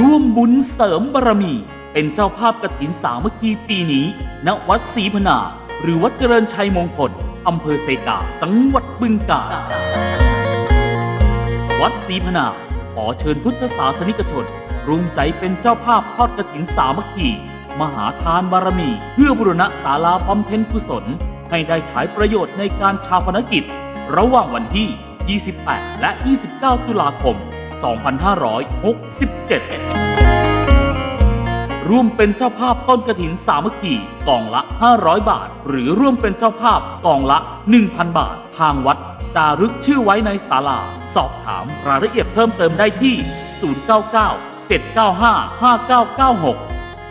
ร่วมบุญเสริมบารมี เป็นเจ้าภาพกฐินสามัคคีปีนี้ ณวัดศรีพนา หรือวัดเจริญชัยมงคลอำเภอเซกา จังหวัดบึงกาฬวัดศรีพนา ขอเชิญพุทธศาสนิกชนร่วมใจเป็นเจ้าภาพทอดกฐินสามัคคี มหาทานบารมี เพื่อบุรณะศาลาบำเพ็ญกุศล ให้ได้ใช้ประโยชน์ในการชาปนกิจ ระหว่างวันที่ 28 และ 29 ตุลาคม 2567 ร่วมเป็นเจ้าภาพต้นกระถินสามัคคีกองละ 500 บาท หรือร่วมเป็นเจ้าภาพกองละ 1,000 บาท ทางวัดจารึกชื่อไว้ในศาลา สอบถามรายละเอียดเพิ่มเติมได้ที่ 099 795 5996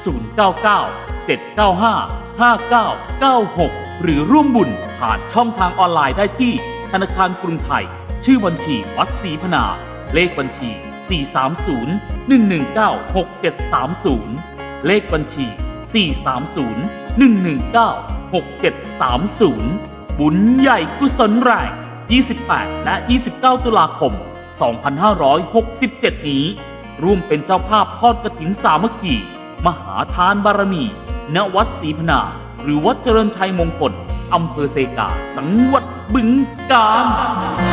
099 795 5996 หรือร่วมบุญผ่านช่องทางออนไลน์ได้ที่ธนาคารกรุงไทย ชื่อบัญชีวัดศรีพนา เลขบัญชี 430 119 6730 เลขบัญชี 430 119 6730 บุญใหญ่กุศลแรง28 และ 29 ตุลาคม 2567 นี้ ร่วมเป็นเจ้าภาพทอดกระถินสามัคคี มหาทานบารมี ณ วัดศรีพนา หรือวัดเจริญชัยมงคลอำเภอเซกา จังหวัดบึงกาฬ